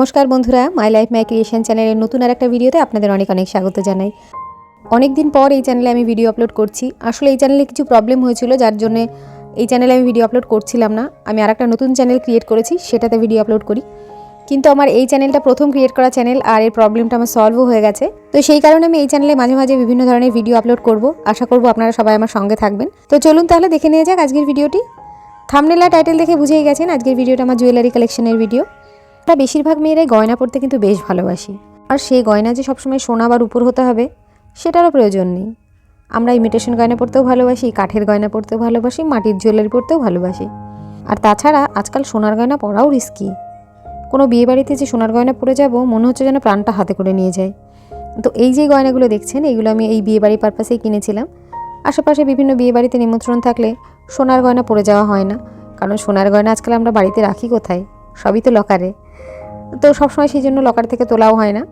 নমস্কার বন্ধুরা my life my creation চ্যানেলের নতুন আর একটা ভিডিওতে আপনাদের অনেক অনেক স্বাগত জানাই। অনেক দিন পর এই চ্যানেলে আমি ভিডিও আপলোড করছি। আসলে এই চ্যানেলে কিছু প্রবলেম হয়েছিল, যার জন্য এই চ্যানেলে আমি ভিডিও আপলোড করছিলাম না। আমি আর একটা নতুন চ্যানেল ক্রিয়েট করেছি, সেটাতে ভিডিও আপলোড করি। কিন্তু আমার এই চ্যানেলটা প্রথম ক্রিয়েট করা চ্যানেল আর এর প্রবলেমটা আমার সলভও হয়ে গেছে। তো সেই কারণে আমি এই চ্যানেলে মাঝে মাঝে বিভিন্ন ধরনের ভিডিও আপলোড করব। আশা করব আপনারা সবাই আমার সঙ্গে থাকবেন। তো চলুন তাহলে দেখে নিয়ে যাক আজকের ভিডিওটি থামনেলা টাইটেল দেখে বুঝেই গেছেন, আজকের ভিডিওটা আমার জুয়েলারি কালেকশনের ভিডিও আমরা বেশিরভাগ মেয়েরাই গয়না পরতে কিন্তু বেশ ভালোবাসি। আর সেই গয়না যে সবসময় সোনা বা উপর হতে হবে, সেটারও প্রয়োজন নেই। আমরা ইমিটেশন গয়না পরতেও ভালোবাসি, কাঠের গয়না পরতেও ভালোবাসি, মাটির জুয়েলারি পরতেও ভালোবাসি। আর তাছাড়া আজকাল সোনার গয়না পরাও রিস্কি কোনো বিয়ে বাড়িতে যে সোনার গয়না পরে যাব, মনে হচ্ছে যেন প্রাণটা হাতে করে নিয়ে যায়। তো এই যে গয়নাগুলো দেখছেন এইগুলো আমি এই বিয়ে বাড়ি পারপাসেই কিনেছিলাম। আশেপাশে বিভিন্ন বিয়ে বাড়িতে নিমন্ত্রণ থাকলে সোনার গয়না পরে যাওয়া হয় না। কারণ সোনার গয়না আজকাল আমরা বাড়িতে রাখি কোথায়? সবই তো লকারে তো সবসময় সেই জন্য লকার থেকে তোলাও হয় না।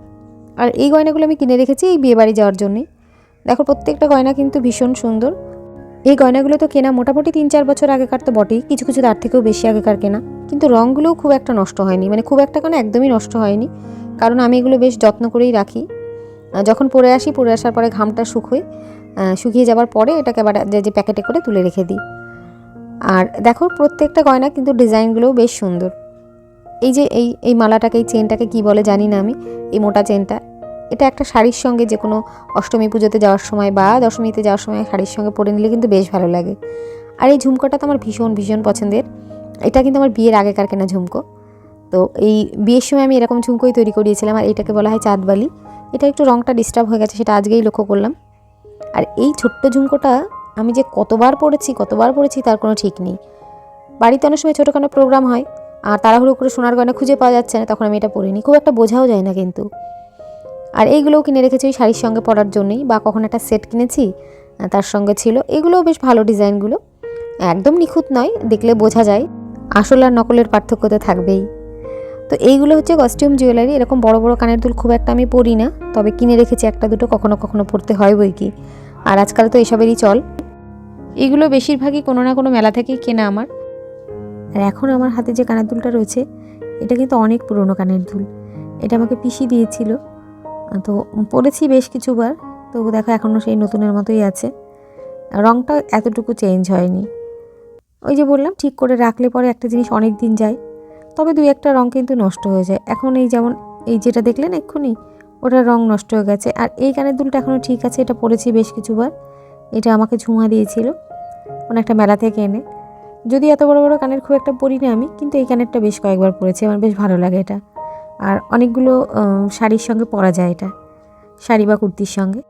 আর এই গয়নাগুলো আমি কিনে রেখেছি এই বিয়ে বাড়ি যাওয়ার জন্যই দেখো, প্রত্যেকটা গয়না কিন্তু ভীষণ সুন্দর। এই গয়নাগুলো তো কেনা মোটামুটি তিন চার বছর আগেকার তো বটেই, কিছু কিছু তার থেকেও বেশি আগেকার কেনা। কিন্তু রঙগুলোও খুব একটা নষ্ট হয়নি মানে খুব একটা কেন একদমই নষ্ট হয়নি। কারণ আমি এগুলো বেশ যত্ন করেই রাখি। যখন পরে আসি, পরে আসার পরে ঘামটা শুকোয় শুকিয়ে যাওয়ার পরে এটাকে আবার যে যে প্যাকেটে করে তুলে রেখে দিই। আর দেখো, প্রত্যেকটা গয়না কিন্তু ডিজাইনগুলোও বেশ সুন্দর। এই যে এই এই মালাটাকে, এই চেনটাকে কি বলে জানি না আমি, এই মোটা চেনটা, এটা একটা শাড়ির সঙ্গে যে কোনো অষ্টমী পুজোতে যাওয়ার সময় বা দশমীতে যাওয়ার সময় শাড়ির সঙ্গে পরে নিলে কিন্তু বেশ ভালো লাগে। আর এই ঝুমকোটা তো আমার ভীষণ ভীষণ পছন্দের। এটা কিন্তু আমার বিয়ের আগেকার কেনা ঝুমকো। তো এই বিয়ের সময় আমি এরকম ঝুমকোই তৈরি করিয়েছিলাম আর এটাকে বলা হয় চাঁদবালি। এটা একটু রঙটা ডিস্টার্ব হয়ে গেছে, সেটা আজকেই লক্ষ্য করলাম। আর এই ছোট্ট ঝুমকোটা আমি যে কতবার পড়েছি কতবার পড়েছি তার কোনো ঠিক নেই। বাড়িতে অনেক সময় ছোটোখাটো প্রোগ্রাম হয় আর তাড়াহুড়ো করে সোনার গয়না খুঁজে পাওয়া যাচ্ছে না, তখন আমি এটা পরিনি খুব একটা বোঝাও যায় না কিন্তু। আর এইগুলোও কিনে রেখেছি ওই শাড়ির সঙ্গে পরার জন্যই, বা কখন একটা সেট কিনেছি তার সঙ্গে ছিল। এগুলোও বেশ ভালো ডিজাইনগুলো। একদম নিখুঁত নয়, দেখলে বোঝা যায়। আসল আর নকলের পার্থক্য তো থাকবেই। তো এইগুলো হচ্ছে কস্টিউম জুয়েলারি এরকম বড় বড় কানের দুল খুব একটা আমি পরি না, তবে কিনে রেখেছি একটা দুটো, কখনো কখনো পরতে হয় বই কি। আর আজকাল তো এসবেরই চল। এগুলো বেশিরভাগই কোনো না কোনো মেলা থেকেই কেনা আমার। আর এখন আমার হাতে যে কানের দুলটা রয়েছে, এটা কিন্তু অনেক পুরনো কানের দুল। এটা আমাকে পিসি দিয়েছিল। তো পরেছি বেশ কিছুবার। তো দেখো এখনও সেই নতুনের মতোই আছে। রঙটা এতটুকু চেঞ্জ হয়নি। ওই যে বললাম, ঠিক করে রাখলে পরে একটা জিনিস অনেক দিন যায়। তবে দুই একটা রং কিন্তু নষ্ট হয়ে যায়। এখন এই যেমন, এই যেটা দেখলেন এক্ষুনি, ওটার রং নষ্ট হয়ে গেছে। আর এই কানের দুলটা এখনও ঠিক আছে, এটা পরেছি বেশ কিছুবার। এটা আমাকে ঝুমা দিয়েছিল। কোনো একটা মেলা থেকে এনে। যদি এত বড় বড় কানের খুব একটা পরি না আমি, কিন্তু এই কানেরটা বেশ কয়েকবার পরেছি, আমার বেশ ভালো লাগে এটা। আর অনেকগুলো শাড়ির সঙ্গে পরা যায় এটা, শাড়ি বা কুর্তির সঙ্গে।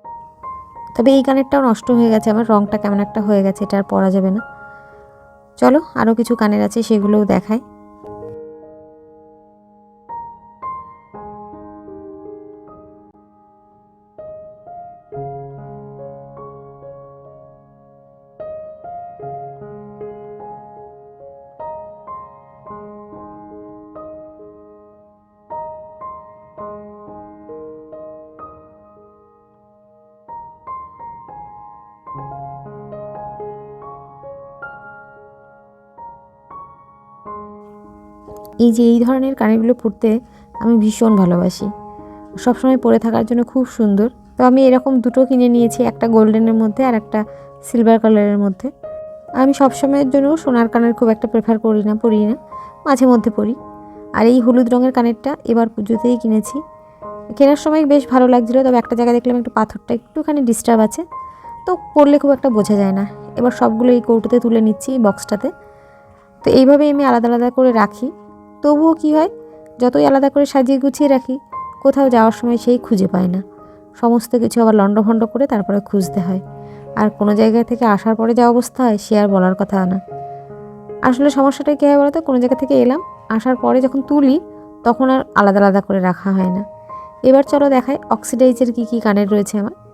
তবে এই কানেরটাও নষ্ট হয়ে গেছে, আমার রঙটা কেমন একটা হয়ে গেছে, এটা আর পরা যাবে না। চলো আরও কিছু কানের আছে, সেগুলোও দেখায় এই যে এই ধরনের কানেরগুলো পরতে আমি ভীষণ ভালোবাসি। সবসময় পরে থাকার জন্য খুব সুন্দর। তো আমি এরকম দুটো কিনে নিয়েছি, একটা গোল্ডেনের মধ্যে আর একটা সিলভার কালারের মধ্যে। আমি সবসময়ের জন্য সোনার কানের খুব একটা প্রেফার করি না, পরি না, মাঝে মধ্যে পরি। আর এই হলুদ রঙের কানেরটা এবার পুজোতেই কিনেছি। কেনার সময় বেশ ভালো লাগছিল, তবে একটা জায়গায় দেখলাম একটু পাথরটা একটুখানি ডিস্টার্ব আছে। তো পরলে খুব একটা বোঝা যায় না। এবার সবগুলো এই কৌটোতে তুলে নিচ্ছি বক্সটাতে তো এইভাবেই আমি আলাদা আলাদা করে রাখি। তবুও কি হয়, যতই আলাদা করে সাজিয়ে গুছিয়ে রাখি, কোথাও যাওয়ার সময় সেই খুঁজে পায় না। সমস্ত কিছু আবার লণ্ডভণ্ড করে তারপরে খুঁজতে হয়। আর কোনো জায়গা থেকে আসার পরে যা অবস্থা হয়, সে আর বলার কথা না। আসলে সমস্যাটা কী হয় বলতো, কোনো জায়গা থেকে এলাম, আসার পরে যখন তুলি, তখন আর আলাদা আলাদা করে রাখা হয় না। এবার চলো দেখায় অক্সিডাইজের কী কী কানের রয়েছে আমার।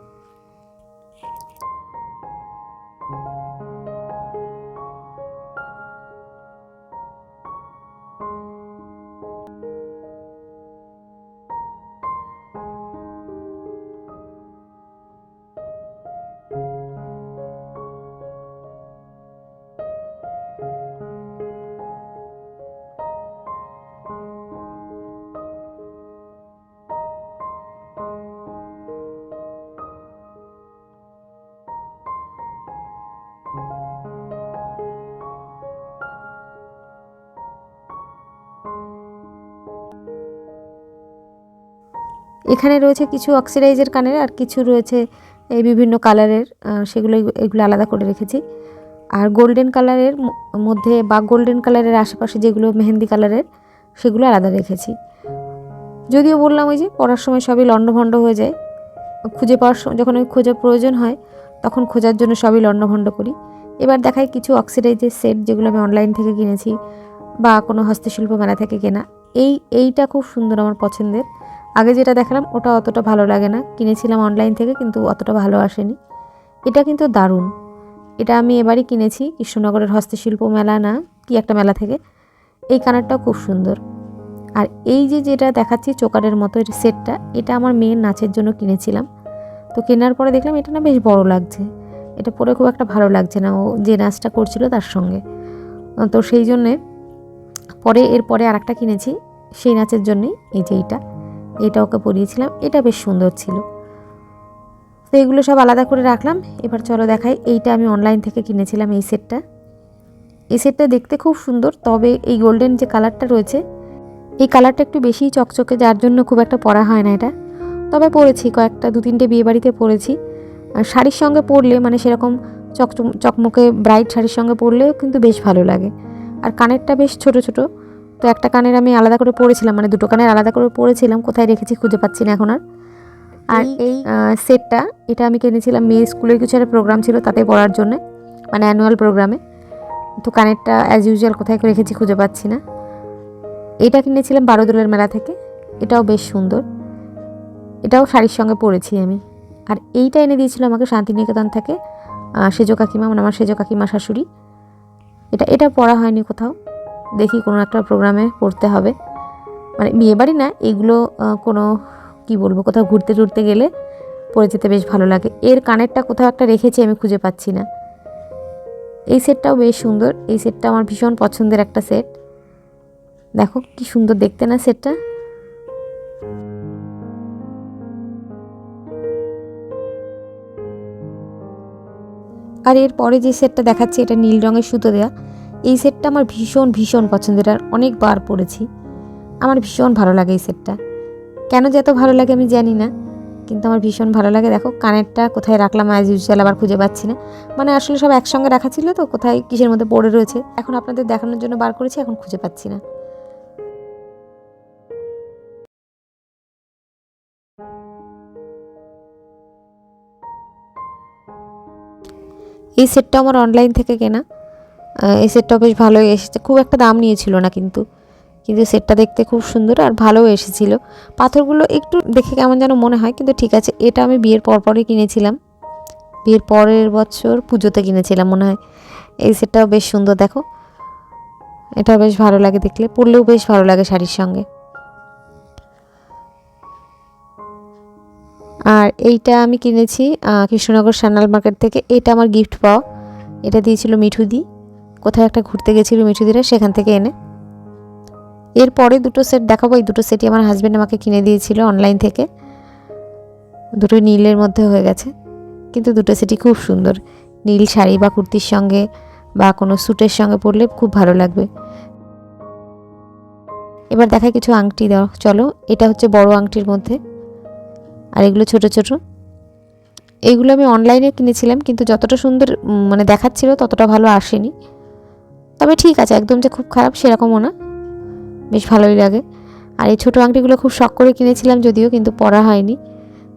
এখানে রয়েছে কিছু অক্সিডাইজের কানের আর কিছু রয়েছে এই বিভিন্ন কালারের সেগুলো এগুলো আলাদা করে রেখেছি। আর গোল্ডেন কালারের মধ্যে বা গোল্ডেন কালারের আশেপাশে যেগুলো মেহেন্দি কালারের, সেগুলো আলাদা রেখেছি। যদিও বললাম ওই যে পড়ার সময় সবই লণ্ডভণ্ড হয়ে যায়। খুঁজে পাওয়ার যখন ওই খোঁজার প্রয়োজন হয়, তখন খোঁজার জন্য সবই লণ্ডভণ্ড করি। এবার দেখাই কিছু অক্সিডাইজের সেট যেগুলো আমি অনলাইন থেকে কিনেছি বা কোনো হস্তশিল্প মেলা থেকে কেনা। এই, এইটা খুব সুন্দর আমার পছন্দের। আগে যেটা দেখালাম, ওটা অতটা ভালো লাগে না। কিনেছিলাম অনলাইন থেকে, কিন্তু অতটা ভালো আসেনি। এটা কিন্তু দারুণ। এটা আমি এবারই কিনেছি, কৃষ্ণনগরের হস্তশিল্প মেলা না, কি একটা মেলা থেকে। এই কানারটাও খুব সুন্দর। আর এই যে যেটা দেখাচ্ছি চোকারের মতো এর সেটটা এটা আমার মেয়ের নাচের জন্য কিনেছিলাম। তো কেনার পরে দেখলাম এটা না বেশ বড় লাগছে। এটা পরে খুব একটা ভালো লাগছে না। ও যে নাচটা করছিল তার সঙ্গে। তো সেই জন্যে পরে এরপরে আর একটা কিনেছি, সেই নাচের জন্যই এই যে এইটা। এটা ওকে পরিয়েছিলাম, এটা বেশ সুন্দর ছিল। তো এগুলো সব আলাদা করে রাখলাম। এবার চলো দেখাই, এইটা আমি অনলাইন থেকে কিনেছিলাম এই সেটটা এই সেটটা দেখতে খুব সুন্দর, তবে এই গোল্ডেন যে কালারটা রয়েছে, এই কালারটা একটু বেশিই চকচকে, যার জন্য খুব একটা পরা হয় না এটা। তবে পরেছি, কয়েকটা দু তিনটে বিয়ে বাড়িতে পরেছি। আর শাড়ির সঙ্গে পরলে মানে সেরকম চকচক চকমকে ব্রাইট শাড়ির সঙ্গে পরলেও কিন্তু বেশ ভালো লাগে। আর কানেরটা বেশ ছোট ছোট। তো একটা কানের আমি আলাদা করে পরেছিলাম মানে দুটো কানের আলাদা করে পরেছিলাম কোথায় রেখেছি খুঁজে পাচ্ছি না এখন আর। আর এই সেটটা এটা আমি কিনেছিলাম মেয়ের স্কুলের কিছু একটা প্রোগ্রাম ছিল তাতে পড়ার জন্য মানে অ্যানুয়াল প্রোগ্রামে তো কানেরটা অ্যাজ ইউজুয়াল কোথায় রেখেছি খুঁজে পাচ্ছি না। এটা কিনেছিলাম বারোদোলের মেলা থেকে এটাও বেশ সুন্দর। এটাও শাড়ির সঙ্গে পরেছি আমি। আর এইটা এনে দিয়েছিল আমাকে শান্তিনিকেতন থেকে সেজো কাকিমা মানে আমার সেজো কাকিমা শাশুড়ি। এটা এটা পড়া হয়নি কোথাও। দেখি কোনো একটা প্রোগ্রামে পড়তে হবে। মানে বিয়েবাড়ি না, এগুলো কোনো, কি বলব, কোথাও ঘুরতে টুরতে গেলে পরে যেতে বেশ ভালো লাগে। এর কানেরটা কোথাও একটা রেখেছি, আমি খুঁজে পাচ্ছি না। এই সেটটাও বেশ সুন্দর। এই সেটটা আমার ভীষণ পছন্দের একটা সেট। দেখো কি সুন্দর দেখতে না সেটটা। আর এর পরে যে সেটটা দেখাচ্ছি, এটা নীল রঙের সুতো দেওয়া এই সেটটা আমার ভীষণ ভীষণ পছন্দের আর অনেকবার পড়েছি। আমার ভীষণ ভালো লাগে এই সেটটা। কেন যে এত ভালো লাগে আমি জানি না, কিন্তু আমার ভীষণ ভালো লাগে। দেখো, কানেরটা কোথায় রাখলাম অ্যাজ ইউজুয়াল আবার খুঁজে পাচ্ছি না। মানে আসলে সব একসঙ্গে রাখা ছিল তো, কোথায় কিসের মধ্যে পড়ে রয়েছে। এখন আপনাদের দেখানোর জন্য বার করেছি, এখন খুঁজে পাচ্ছি না। এই সেটটা আমার অনলাইন থেকে কেনা। এই সেটটাও বেশ ভালোই এসেছে। খুব একটা দাম নিয়েছিল না কিন্তু। কিন্তু সেটটা দেখতে খুব সুন্দর আর ভালোও এসেছিল। পাথরগুলো একটু দেখে কেমন যেন মনে হয়, কিন্তু ঠিক আছে, এটা আমি বিয়ের পর পরপরই কিনেছিলাম। বিয়ের পরের বছর পুজোতে কিনেছিলাম মনে হয়। এই সেটটাও বেশ সুন্দর, দেখো। এটাও বেশ ভালো লাগে দেখলে, পরলেও বেশ ভালো লাগে শাড়ির সঙ্গে। আর এইটা আমি কিনেছি কৃষ্ণনগর সান্যাল মার্কেট থেকে। এটা আমার গিফট পাওয়া। এটা দিয়েছিল মিঠুদি। কোথায় একটা ঘুরতে গেছিল মিঠুদিরা, সেখান থেকে এনে। এরপরে দুটো সেট দেখাবো। এই দুটো সেটই আমার হাজব্যান্ড আমাকে কিনে দিয়েছিল অনলাইন থেকে। দুটো নীলের মধ্যে হয়ে গেছে। কিন্তু দুটো সেটই খুব সুন্দর। নীল শাড়ি বা কুর্তির সঙ্গে বা কোনো স্যুটের সঙ্গে পরলে খুব ভালো লাগবে। এবার দেখায় কিছু আংটি দাও। চলো, এটা হচ্ছে বড় আংটির মধ্যে। আর এগুলো ছোট ছোট। এইগুলো আমি অনলাইনে কিনেছিলাম, কিন্তু যতটা সুন্দর মানে দেখাচ্ছিল ততটা ভালো আসেনি। তবে ঠিক আছে, একদম যে খুব খারাপ সেরকমও না। বেশ ভালোই লাগে। আর এই ছোটো আংটিগুলো খুব শখ করে কিনেছিলাম যদিও, কিন্তু পরা হয়নি।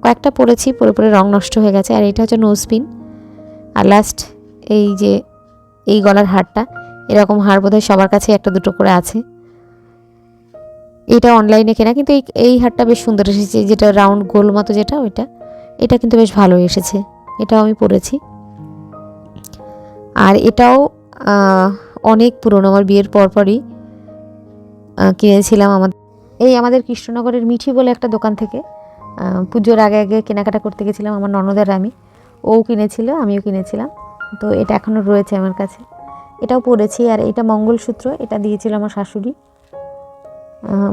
কয়েকটা পরেছি, পরে পরে রং নষ্ট হয়ে গেছে। আর এটা হচ্ছে নোজপিন আর লাস্ট এই যে, এই গলার হারটা, এরকম হার বোধহয় সবার কাছে একটা দুটো করে আছে। এটা অনলাইনে কেনা, কিন্তু এই এই হারটা বেশ সুন্দর এসেছে। যেটা রাউন্ড গোল মতো যেটা, ওইটা। এটা কিন্তু বেশ ভালো এসেছে। এটাও আমি পরেছি। আর এটাও অনেক পুরনো আমার বিয়ের পরপরই কিনেছিলাম আমাদের। এই আমাদের কৃষ্ণনগরের মিঠি বলে একটা দোকান থেকে পুজোর আগে আগে কেনাকাটা করতে গেছিলাম আমার ননদের আমি। ও কিনেছিল, আমিও কিনেছিলাম। তো এটা এখনও রয়েছে আমার কাছে। এটাও পরেছি আর এটা মঙ্গলসূত্র, এটা দিয়েছিল আমার শাশুড়ি।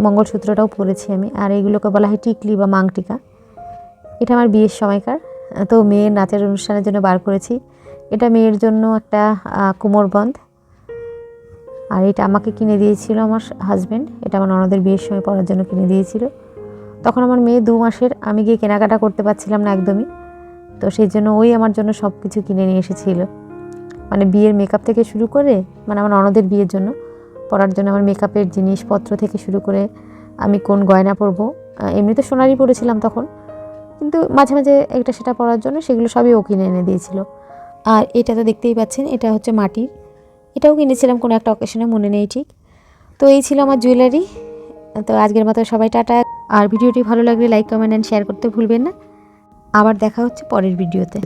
মঙ্গলসূত্রটাও পরেছি আমি। আর এগুলোকে বলা হয় টিকলি বা মাংটিকা। এটা আমার বিয়ের সময়কার। তো মেয়ের নাচের অনুষ্ঠানের জন্য বার করেছি। এটা মেয়ের জন্য একটা কোমরবন্ধ। আর এটা আমাকে কিনে দিয়েছিল আমার হাজব্যান্ড এটা আমার ননদের বিয়ের সময় পরার জন্য কিনে দিয়েছিল। তখন আমার মেয়ে দু মাসের, আমি গিয়ে কেনাকাটা করতে পারছিলাম না একদমই। তো সেই জন্য ওই আমার জন্য সব কিছু কিনে নিয়ে এসেছিল। মানে বিয়ের মেকআপ থেকে শুরু করে মানে আমার ননদের বিয়ের জন্য পরার জন্য আমার মেকআপের জিনিসপত্র থেকে শুরু করে আমি কোন গয়না পরবো এমনিতে সোনারই পরেছিলাম তখন। কিন্তু মাঝে মাঝে একটা সেটা পরার জন্য সেগুলো সবই ও কিনে এনে দিয়েছিল। আর এটা তো দেখতেই পাচ্ছেন, এটা হচ্ছে মাটির এটাও কিনেছিলাম কোনো একটা অকেশনে মনে নেই ঠিক। তো এই ছিল আমার জুয়েলারি তো আজকের মতো সবাই টাটা। আর ভিডিওটি ভালো লাগলে লাইক কমেন্ট অ্যান্ড শেয়ার করতে ভুলবেন না। আবার দেখা হচ্ছে পরের ভিডিওতে